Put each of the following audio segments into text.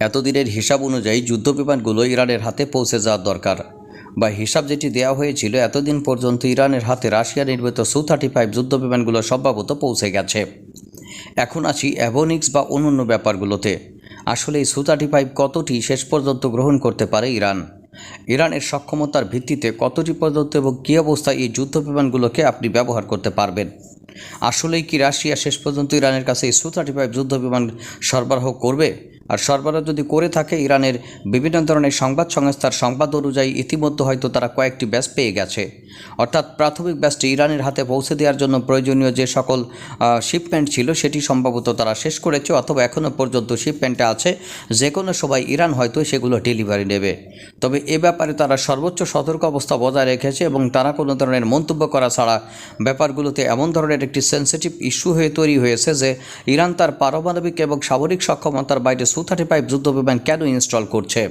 এতদিনের হিসাব অনুযায়ী যুদ্ধবিমানগুলো ইরানের হাতে পৌঁছে যাওয়ার দরকার। বা হিসাব যেটি দেওয়া হয়েছিল, এতদিন পর্যন্ত ইরানের হাতে রাশিয়া নির্মিত সু থার্টি ফাইভ যুদ্ধবিমানগুলো সম্ভবত পৌঁছে গেছে। এখন আছি অ্যাভোনিক্স বা অন্যান্য ব্যাপারগুলোতে। আসলে এই সু থার্টি ফাইভ কতটি শেষ পর্যন্ত গ্রহণ করতে পারে ইরান? ইরানের সক্ষমতার ভিত্তিতে কতটি পর্যন্ত এবং কী অবস্থায় এই যুদ্ধ বিমানগুলোকে আপনি ব্যবহার করতে পারবেন? আসলেই কি রাশিয়া শেষ পর্যন্ত ইরানের কাছে এই সু থার্টি ফাইভ যুদ্ধ বিমান সরবরাহ করবে? আর সরবরাহ যদি করে থাকে, ইরানের বিভিন্ন ধরনের সংবাদ সংস্থার সংবাদ অনুযায়ী ইতিমধ্যে হয়তো তারা কয়েকটি ব্যাচ পেয়ে গেছে। অর্থাৎ প্রাথমিক ব্যাচটি ইরানের হাতে পৌঁছে দেওয়ার জন্য প্রয়োজনীয় যে সকল শিপমেন্ট ছিল, সেটি সম্ভবত তারা শেষ করেছে অথবা এখনও পর্যন্ত শিপমেন্টে আছে। যে কোনো সময় ইরান হয়তো সেগুলো ডেলিভারি নেবে। তবে এ ব্যাপারে তারা সর্বোচ্চ সতর্ক অবস্থা বজায় রেখেছে এবং তারা কোনো ধরনের মন্তব্য করা ছাড়া ব্যাপারগুলোতে এমন ধরনের একটি সেন্সিটিভ ইস্যু হয়ে তৈরি হয়েছে যে, ইরান তার পারমাণবিক এবং সামরিক সক্ষমতার বাইরে সু থার্টি ফাইভ যুদ্ধ যুদ্ধবিমান কেন ইনস্টল করছে?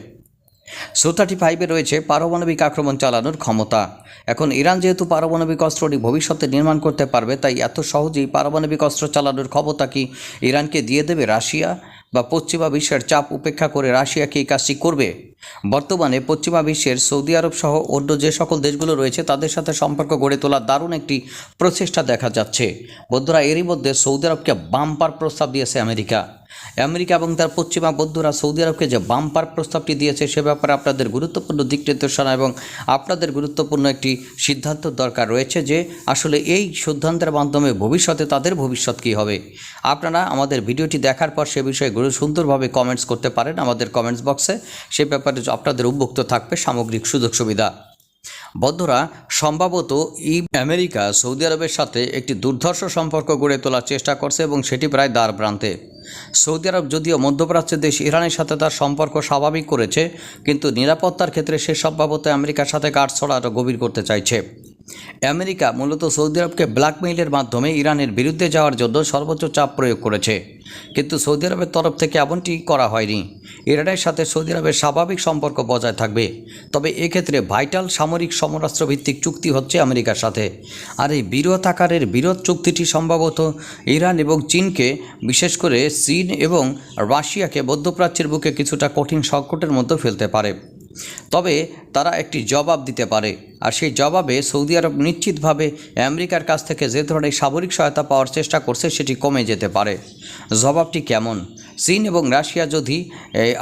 সু থার্টি ফাইভে রয়েছে পারমাণবিক আক্রমণ চালানোর ক্ষমতা। এখন ইরান যেহেতু পারমাণবিক অস্ত্রটি ভবিষ্যতে নির্মাণ করতে পারবে, তাই এত সহজেই পারমাণবিক অস্ত্র চালানোর ক্ষমতা কি ইরানকে দিয়ে দেবে রাশিয়া? বা পশ্চিমা বিশ্বের চাপ উপেক্ষা করে রাশিয়া কি এই কাজটি করবে? বর্তমানে পশ্চিমা বিশ্বের সৌদি আরব সহ অন্য যে সকল দেশগুলো রয়েছে, তাদের সাথে সম্পর্ক গড়ে তোলার দারুণ একটি প্রচেষ্টা দেখা যাচ্ছে। বন্ধুরা, এরই মধ্যে সৌদি আরবকে বাম্পার প্রস্তাব দিয়েছে আমেরিকা। আমেরিকা এবং তার পশ্চিমা বন্ধুরা সৌদি আরবকে যে বাম্পার প্রস্তাবটি দিয়েছে, সে ব্যাপারে আপনাদের গুরুত্বপূর্ণ দিক নির্দেশনা এবং আপনাদের গুরুত্বপূর্ণ একটি সিদ্ধান্ত দরকার রয়েছে যে আসলে এই সিদ্ধান্তের মাধ্যমে ভবিষ্যতে তাদের ভবিষ্যৎ কী হবে। আপনারা আমাদের ভিডিওটি দেখার পর সে বিষয়ে গুরু সুন্দরভাবে কমেন্টস করতে পারেন আমাদের কমেন্টস বক্সে সে ব্যাপারে আপনাদের উন্মুক্ত থাকবে সামগ্রিক সুযোগ সুবিধা। বন্ধুরা, সম্ভবত ই আমেরিকা সৌদি আরবের সাথে একটি দুর্ধর্ষ সম্পর্ক গড়ে তোলার চেষ্টা করছে এবং সেটি প্রায় দ্বার প্রান্তে। সৌদি আরব যদিও মধ্যপ্রাচ্যের দেশ ইরানের সাথে তার সম্পর্ক স্বাভাবিক করেছে, কিন্তু নিরাপত্তার ক্ষেত্রে সে সম্ভবত আমেরিকার সাথে গাঢ় আরও গভীর করতে চাইছে। আমেরিকা মূলত সৌদি আরবকে ব্ল্যাকমেইলের মাধ্যমে ইরানের বিরুদ্ধে যাওয়ার জন্য সর্বোচ্চ চাপ প্রয়োগ করেছে। কিন্তু সৌদি আরবের তরফ থেকে এমনটি করা হয়নি। ইরানের সাথে সৌদি আরবের স্বাভাবিক সম্পর্ক বজায় থাকবে। তবে এক্ষেত্রে ভাইটাল সামরিক সমরাস্ত্র ভিত্তিক চুক্তি হচ্ছে আমেরিকার সাথে। আর এই বিরোধ আকারের বিরোধ চুক্তিটি সম্ভবত ইরান এবং চীনকে, বিশেষ করে চীন এবং রাশিয়াকে মধ্যপ্রাচ্যের বুকে কিছুটা কঠিন সংকটের মধ্যে ফেলতে পারে। তবে তারা একটি জবাব দিতে পারে। আর সেই জবাবে সৌদি আরব নিশ্চিতভাবে আমেরিকার কাছ থেকে যে ধরনের সামরিক সহায়তা পাওয়ার চেষ্টা করছে, সেটি কমে যেতে পারে। জবাবটি কেমন? চীন এবং রাশিয়া যদি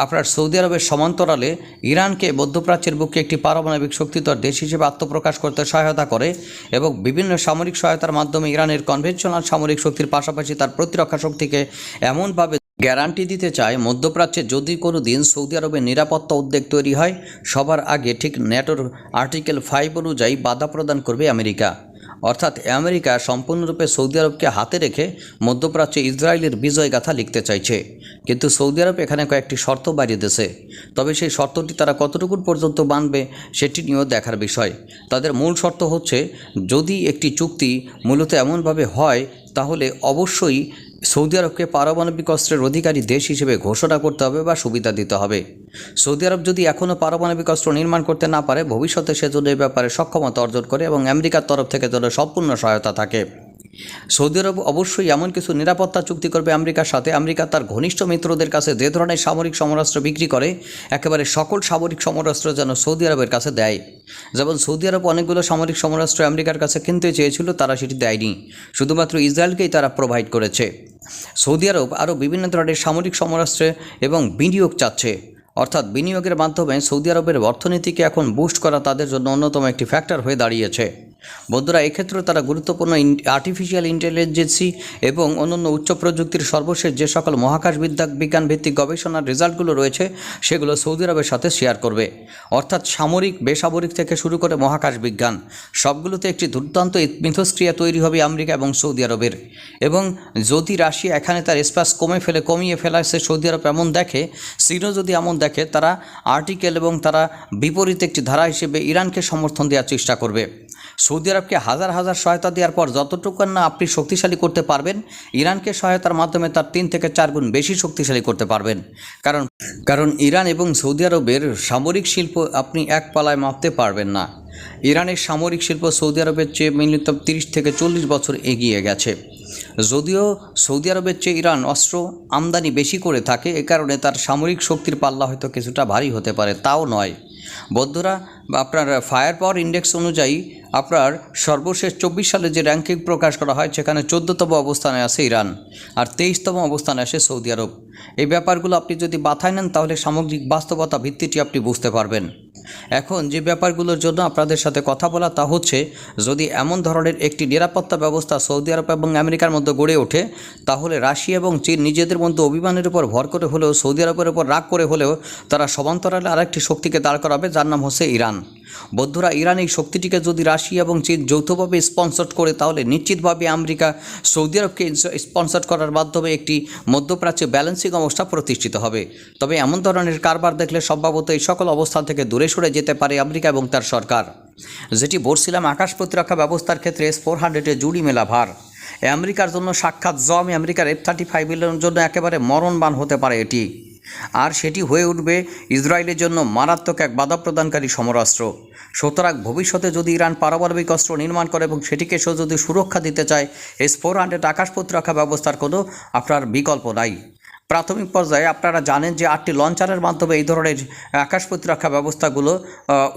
আপনার সৌদি আরবের সমান্তরালে ইরানকে মধ্যপ্রাচ্যের বুকে একটি পারমাণবিক শক্তিধর দেশ হিসেবে আত্মপ্রকাশ করতে সহায়তা করে এবং বিভিন্ন সামরিক সহায়তার মাধ্যমে ইরানের কনভেনশনাল সামরিক শক্তির পাশাপাশি তার প্রতিরক্ষা শক্তিকে এমনভাবে গ্যারান্টি দিতে চায় মধ্যপ্রাচ্যে যদি কোনো দিন সৌদি আরবের নিরাপত্তা উদ্বেগ তৈরি হয়, সবার আগে ঠিক ন্যাটোর আর্টিকেল ফাইভ অনুযায়ী বাধা প্রদান করবে আমেরিকা। অর্থাৎ আমেরিকা সম্পূর্ণরূপে সৌদি আরবকে হাতে রেখে মধ্যপ্রাচ্যে ইসরায়েলের বিজয় গাথা লিখতে চাইছে। কিন্তু সৌদি আরব এখানে কয়েকটি শর্ত বাড়িয়ে দিয়েছে। তবে সেই শর্তটি তারা কতটুকু পর্যন্ত মানবে, সেটি নিয়েও দেখার বিষয়। তাদের মূল শর্ত হচ্ছে, যদি একটি চুক্তি মূলত এমনভাবে হয়, তাহলে অবশ্যই সৌদি আরবকে পারমাণবিক অস্ত্রের অধিকারী দেশ হিসেবে ঘোষণা করতে হবে বা সুবিধা দিতে হবে। সৌদি আরব যদি এখনও পারমাণবিক অস্ত্র নির্মাণ করতে না পারে, ভবিষ্যতে সে সেজন্য এই ব্যাপারে সক্ষমতা অর্জন করে এবং আমেরিকার তরফ থেকে যেন সম্পূর্ণ সহায়তা থাকে। সৌদি আরব অবশ্যই এমন কিছু নিরাপত্তা চুক্তি করবে আমেরিকার সাথে। আমেরিকা তার ঘনিষ্ঠ মিত্রদের কাছে যে ধরনের সামরিক সমরাস্ত্র বিক্রি করে, একেবারে সকল সামরিক সমরাস্ত্র যেন সৌদি আরবের কাছে দেয়। যেমন সৌদি আরব অনেকগুলো সামরিক সমরাস্ত্র আমেরিকার কাছে কিনতে চেয়েছিল, তারা সেটি দেয়নি। শুধুমাত্র ইসরায়েলকেই তারা প্রোভাইড করেছে। সৌদি আরব আরও বিভিন্ন ধরনের সামরিক সমরাস্ত্রে এবং বিনিয়োগ চাচ্ছে। অর্থাৎ বিনিয়োগের মাধ্যমে সৌদি আরবের অর্থনীতিকে এখন বুস্ট করা তাদের জন্য অন্যতম একটি ফ্যাক্টর হয়ে দাঁড়িয়েছে। বন্ধুরা এক্ষেত্রে তারা গুরুত্বপূর্ণ আর্টিফিশিয়াল ইন্টেলিজেন্সি এবং অন্যান্য উচ্চ প্রযুক্তির সর্বশেষ যে সকল মহাকাশ বিদ্যা বিজ্ঞান ভিত্তিক গবেষণার রেজাল্টগুলো রয়েছে, সেগুলো সৌদি আরবের সাথে শেয়ার করবে। অর্থাৎ সামরিক, বেসামরিক থেকে শুরু করে মহাকাশ বিজ্ঞান সবগুলোতে একটি দুর্দান্ত মিথস্ক্রিয়া তৈরি হবে আমেরিকা এবং সৌদি আরবের। এবং যদি রাশিয়া এখানে তার স্পেস কমে ফেলে, কমিয়ে ফেলাছে সৌদি আরব এমন দেখে, চীনও যদি এমন দেখে, তারা আর্টিকেল এবং তারা বিপরীত একটি ধারা হিসেবে ইরানকে সমর্থন দেওয়ার চেষ্টা করবে। সৌদি আরবকে হাজার হাজার সহায়তা দেওয়ার পর যতটুকু না আপনি শক্তিশালী করতে পারবেন, ইরানকে সহায়তার মাধ্যমে তার তিন থেকে চার গুণ বেশি শক্তিশালী করতে পারবেন। কারণ কারণ ইরান এবং সৌদি আরবের সামরিক শিল্প আপনি এক পালায় মাপতে পারবেন না। ইরানের সামরিক শিল্প সৌদি আরবের চেয়ে মিলিত তিরিশ থেকে চল্লিশ বছর এগিয়ে গেছে। যদিও সৌদি আরবের চেয়ে ইরান অস্ত্র আমদানি বেশি করে থাকে, এ কারণে তার সামরিক শক্তির পাল্লা হয়তো কিছুটা ভারী হতে পারে, তাও নয়। বন্ধুরা, আপনার ফায়ার পাওয়ার ইন্ডেক্স অনুযায়ী আপনার সর্বশেষ চব্বিশ সালে যে র্যাঙ্কিং প্রকাশ করা হয়, সেখানে চোদ্দোতম অবস্থানে আছে ইরান আর তেইশতম অবস্থানে আসে সৌদি আরব। এই ব্যাপারগুলো আপনি যদি বাথায় নেন, তাহলে সামগ্রিক বাস্তবতা ভিত্তিটি আপনি বুঝতে পারবেন। এখন যে ব্যাপারগুলোর জন্য আপনাদের সাথে কথা বলা তা হচ্ছে, যদি এমন ধরনের একটি নিরাপত্তা ব্যবস্থা সৌদি আরব এবং আমেরিকার মধ্যে গড়ে ওঠে, তাহলে রাশিয়া এবং চীন নিজেদের মধ্যে অভিমানের উপর ভর করে হলেও, সৌদি আরবের উপর রাগ করে হলেও, তারা সমান্তরালে আরেকটি শক্তিকে দাঁড় করাবে, যার নাম হচ্ছে ইরান। বৌদ্ধরা ইরান এই শক্তিটিকে যদি রাশিয়া এবং চীন যৌথভাবে স্পন্সর করে, তাহলে নিশ্চিতভাবে আমেরিকা সৌদি আরবকে স্পন্সর করার মাধ্যমে একটি মধ্যপ্রাচ্য ব্যালেন্সিং অবস্থা প্রতিষ্ঠিত হবে। তবে এমন ধরনের কারবার দেখলে সম্ভবত এই সকল অবস্থান থেকে দূরে সরে যেতে পারে আমেরিকা এবং তার সরকার। যেটি বলছিলাম, আকাশ প্রতিরক্ষা ব্যবস্থার ক্ষেত্রে এস ফোর হান্ড্রেডে জুড়ি মেলা ভার। আমেরিকার জন্য সাক্ষাৎ জম আমেরিকার এফ থার্টি ফাইভের জন্য একেবারে মরণবান হতে পারে এটি। আর সেটি হয়ে উঠবে ইসরায়েলের জন্য মারাত্মক এক বাধা প্রদানকারী সমরাস্ত্র। সুতরাং ভবিষ্যতে যদি ইরান পারমাণবিক অস্ত্র নির্মাণ করে এবং সেটিকে সে যদি সুরক্ষা দিতে চায় এস ফোর হান্ড্রেড আকাশ রাখা ব্যবস্থার কোনো আপনার বিকল্প নাই। প্রাথমিক পর্যায়ে আপনারা জানেন যে আটটি লঞ্চারের মাধ্যমে এই ধরনের আকাশ প্রতিরক্ষা ব্যবস্থাগুলো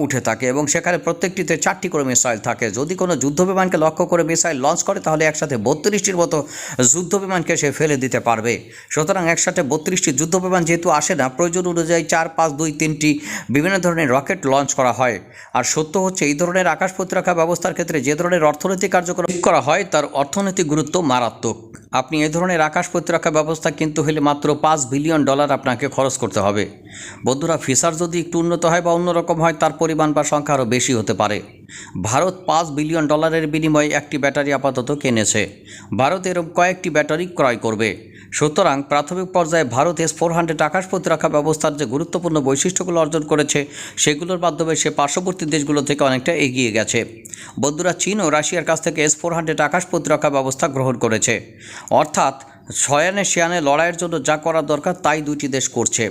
উঠে থাকে এবং সেখানে প্রত্যেকটিতে চারটি করে মিসাইল থাকে। যদি কোনো যুদ্ধ বিমানকে লক্ষ্য করে মিসাইল লঞ্চ করে, তাহলে একসাথে বত্রিশটির মতো যুদ্ধ বিমানকে সে ফেলে দিতে পারবে। সুতরাং একসাথে বত্রিশটি যুদ্ধ বিমান যেহেতু আসে না, প্রয়োজন অনুযায়ী চার, পাঁচ, দুই, তিনটি বিভিন্ন ধরনের রকেট লঞ্চ করা হয়। আর সত্য হচ্ছে, এই ধরনের আকাশ প্রতিরক্ষা ব্যবস্থার ক্ষেত্রে যে ধরনের অর্থনৈতিক কার্যক্রম করা হয়, তার অর্থনৈতিক গুরুত্ব মারাত্মক। আপনি এ ধরনের আকাশ প্রতিরক্ষা ব্যবস্থা কিন্তু হলে মাত্র পাঁচ বিলিয়ন ডলার আপনাকে খরচ করতে হবে। বন্ধুরা ফিসার যদি একটু উন্নত হয় বা অন্যরকম হয়, তার পরিমাণ বা সংখ্যা আরও বেশি হতে পারে। ভারত পাঁচ বিলিয়ন ডলারের বিনিময়ে একটি ব্যাটারি আপাতত কিনেছে। ভারত এরকম কয়েকটি ব্যাটারি ক্রয় করবে। সুতরাং প্রাথমিক পর্যায়ে ভারত এস ফোর হান্ড্রেড আকাশ প্রতিরক্ষা ব্যবস্থার যে গুরুত্বপূর্ণ বৈশিষ্ট্যগুলো অর্জন করেছে, সেগুলোর মাধ্যমে সে পার্শ্ববর্তী দেশগুলো থেকে অনেকটা এগিয়ে গেছে। বন্ধুরা, চীন ও রাশিয়ার কাছ থেকে এস ফোর হান্ড্রেড আকাশ প্রতিরক্ষা ব্যবস্থা গ্রহণ করেছে। অর্থাৎ শয়ানে শিয়ানে লড়াইয়ের জন্য যা করা দরকার তাই দুটি দেশ করছে।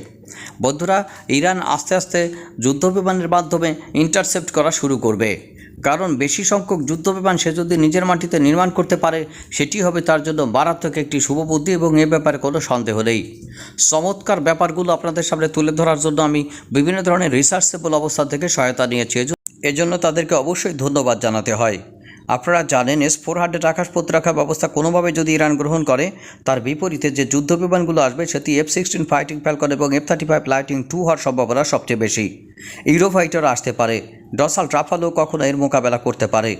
বন্ধুরা, ইরান আস্তে আস্তে যুদ্ধবিমানের মাধ্যমে ইন্টারসেপ্ট করা শুরু করবে। কারণ বেশি সংখ্যক যুদ্ধবিমান সে যদি নিজের মাটিতে নির্মাণ করতে পারে, সেটি হবে তার জন্য মারাত্মক একটি শুভবুদ্ধি এবং এ ব্যাপারে কোনো সন্দেহ নেই। চমৎকার ব্যাপারগুলো আপনাদের সামনে তুলে ধরার জন্য আমি বিভিন্ন ধরনের রিসার্চেবল অবস্থা থেকে সহায়তা নিয়েছি। এজন্য তাদেরকে অবশ্যই ধন্যবাদ জানাতে হয়। আপনারা জানেন, এস ফোর হান্ড্রেড আকাশ প্রতিরক্ষা ব্যবস্থা কোনোভাবে যদি ইরান গ্রহণ করে, তার বিপরীতে যে যুদ্ধ বিমানগুলো আসবে, সেটি এফ সিক্সটিন ফাইটিং ফ্যালকন এবং F thirty five lightning two হওয়ার সম্ভাবনা সবচেয়ে বেশি। ইউরোফাইটার আসতে পারে। ডসাল ট্রাফালও কখনো এর মোকাবেলা করতে পারে।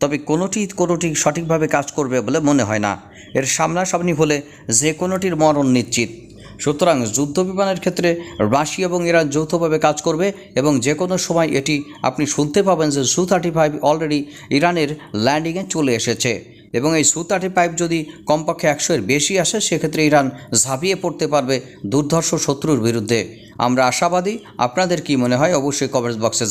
তবে কোনোটি কোনোটি সঠিকভাবে কাজ করবে বলে মনে হয় না। এর সামনাসামনি হলে যে কোনোটির মরণ নিশ্চিত। সুতরাং যুদ্ধ বিমানের ক্ষেত্রে রাশিয়া এবং ইরান যৌথভাবে কাজ করবে এবং যে কোনো সময় এটি আপনি শুনতে পাবেন যে সু থার্টি ফাইভ অলরেডি ইরানের ল্যান্ডিংয়ে চলে এসেছে। এবং এই সু থার্টি ফাইভ যদি কমপক্ষে একশো এর বেশি আসে, সেক্ষেত্রে ইরান ঝাঁপিয়ে পড়তে পারবে দুর্ধর্ষ শত্রুর বিরুদ্ধে। আমরা আশাবাদী, আপনাদের কি মনে হয় অবশ্যই কমেন্টস বক্সে